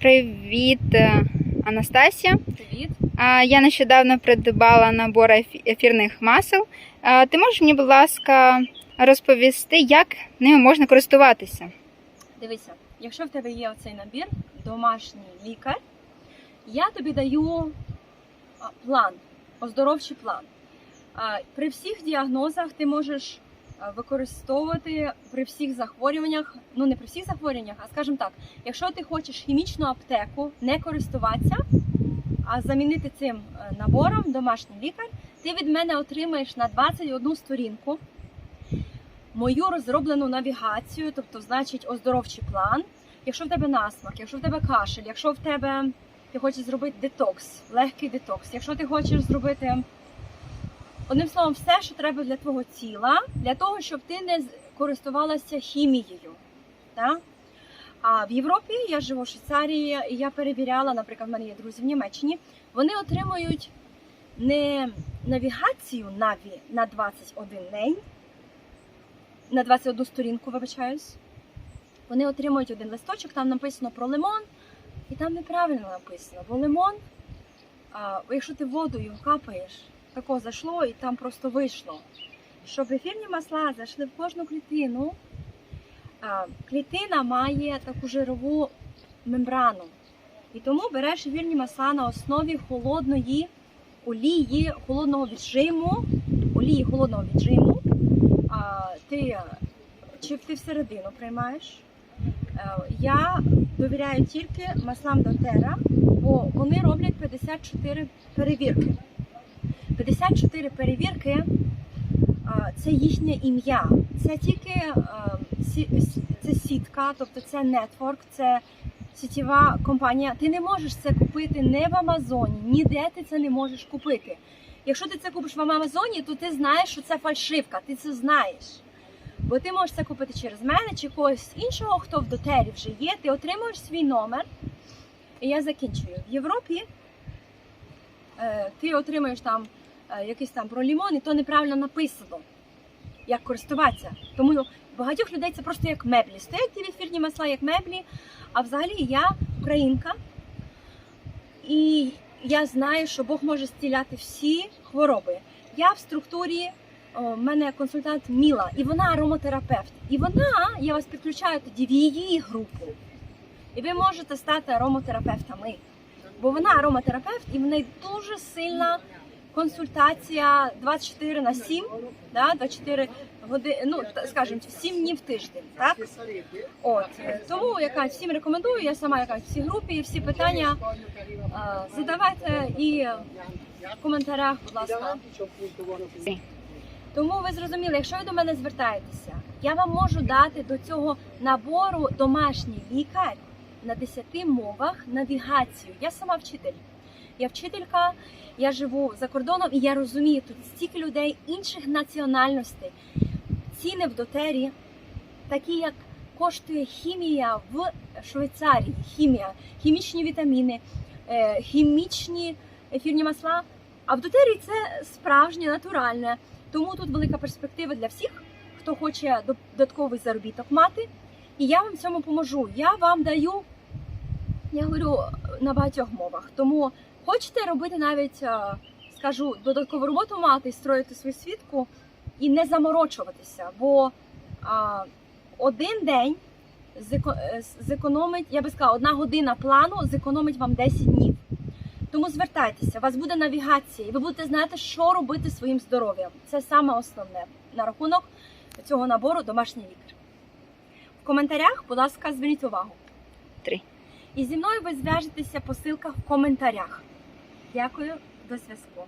Привіт, е, Анастасія. Привіт. Я нещодавно придбала набор ефірних масел. Ти можеш мені, будь ласка, розповісти, як ними можна користуватися? Дивися, якщо в тебе є оцей набір, домашній лікар, я тобі даю план, оздоровчий план. При всіх діагнозах ти можеш використовувати при всіх захворюваннях, ну не при всіх захворюваннях, а скажімо так, якщо ти хочеш хімічну аптеку не користуватися, а замінити цим е, набором домашній лікар, ти від мене отримаєш на 21 сторінку мою розроблену навігацію, тобто, значить, оздоровчий план. Якщо в тебе насмак, якщо в тебе кашель, якщо в тебе ти хочеш зробити детокс, легкий детокс, якщо ти хочеш зробити одним словом, все, що треба для твого тіла, для того, щоб ти не користувалася хімією. Так? А в Європі я живу в Швейцарії, і я перевіряла, наприклад, в мене є друзі в Німеччині, вони отримують не навігацію Наві на 21 день, на 21 сторінку, вибачаюсь. Вони отримують один листочок, там написано про лимон, і там неправильно написано, бо лимон, а, якщо ти водою капаєш, тако зайшло і там просто вийшло. Щоб ефірні масла зайшли в кожну клітину, клітина має таку жирову мембрану. І тому береш ефірні масла на основі холодної олії, холодного віджиму, олії холодного віджиму. Ти чи ти всередину приймаєш? Е, Я довіряю тільки маслам дотера, бо вони роблять 54 перевірки. 54 перевірки це їхнє ім'я. Це тільки е, це сітка, тобто це нетворк, це сітєва компанія. Ти не можеш це купити не в Амазоні, ніде ти це не можеш купити. Якщо ти це купиш в Амазоні, то ти знаєш, що це фальшивка, ти це знаєш. Бо ти можеш це купити через мене чи когось іншого, хто в дотері вже є. Ти отримуєш свій номер. І я закінчую. В Європі е, ти отримуєш там якийсь там про лімон, і то неправильно написано, як користуватися. Тому багатьох людей це просто як меблі. Стоять ті ефірні масла як меблі. А взагалі я українка, і я знаю, що Бог може зціляти всі хвороби. Я в структурі о, в мене консультант Міла, і вона ароматерапевт. І вона, я вас підключаю тоді в її групу. І ви можете стати ароматерапевтами. Бо вона ароматерапевт, і в неї дуже сильна консультація 24 на 7, да, 24 години, ну скажімо, 7 днів в тиждень. Так? От е, тому я кажу, всім рекомендую. Я сама я кажу, всі групи, і всі питання е, задавайте і в коментарях, будь ласка. Тому ви зрозуміли, якщо ви до мене звертаєтеся, я вам можу дати до цього набору домашній лікар на 10 мовах навігацію. Я сама вчитель. Я вчителька, я живу за кордоном і я розумію тут стільки людей інших національностей. Ціни в дотері, такі як коштує хімія в Швейцарії, хімія, хімічні вітаміни, е, хімічні ефірні масла. А в дотері це справжнє, натуральне. Тому тут велика перспектива для всіх, хто хоче додатковий заробіток мати. І я вам в цьому поможу. Я вам даю, я говорю на багатьох мовах. Тому хочете робити навіть, е, скажу, додаткову роботу мати, строїти свою свідку і не заморочуватися. Бо а, один день е, зекономить, я би сказала, одна година плану зекономить вам 10 днів. Тому звертайтеся, у вас буде навігація, і ви будете знати, що робити своїм здоров'ям. Це саме основне на рахунок цього набору домашній лікар. В коментарях, будь ласка, зверніть увагу. Три. І зі мною ви зв'яжетеся по ссылках в коментарях. Дякую, до зв'язку.